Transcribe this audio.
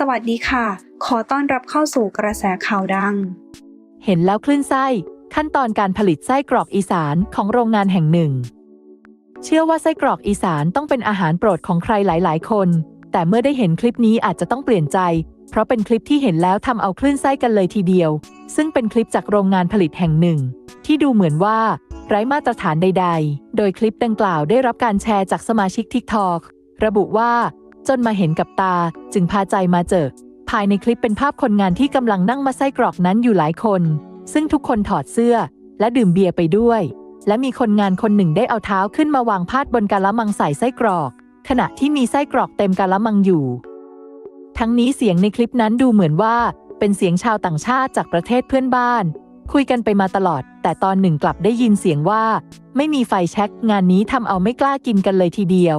สวัสดีค่ะ ขอต้อนรับเข้าสู่กระแสข่าวดัง เห็นแล้วคลื่นไส้ ขั้นตอนการผลิตไส้กรอกอีสานของโรงงานแห่งหนึ่ง เชื่อว่าไส้กรอกอีสานต้องเป็นอาหารโปรดของใครหลาย ๆ คน แต่เมื่อได้เห็นคลิปนี้อาจจะต้องเปลี่ยนใจ เพราะเป็นคลิปที่เห็นแล้วทำเอาคลื่นไส้กันเลยทีเดียว ซึ่งเป็นคลิปจากโรงงานผลิตแห่งหนึ่ง ที่ดูเหมือนว่า ไร้มาตรฐานใด ๆ โดยคลิปดังกล่าวได้รับการแชร์จากสมาชิก TikTok ระบุว่า จนมาเห็นกับตา จึงพาใจมาเจอ ภายในคลิปเป็นภาพคนงานที่กำลังนั่งมาไส้กรอกนั้นอยู่หลายคน ซึ่งทุกคนถอดเสื้อ และดื่มเบียร์ไปด้วย และมีคนงานคนหนึ่งได้เอาเท้าขึ้นมาวางพาดบนกะละมังใส่ไส้กรอก ขณะที่มีไส้กรอกเต็มกะละมังอยู่ ทั้งนี้เสียงในคลิปนั้นดูเหมือนว่า เป็นเสียงชาวต่างชาติจากประเทศเพื่อนบ้านคุยกันไปมาตลอด แต่ตอนหนึ่งกลับได้ยินเสียงว่า ไม่มีไฟแช็กงานนี้ทำเอาไม่กล้ากินกันเลยทีเดียว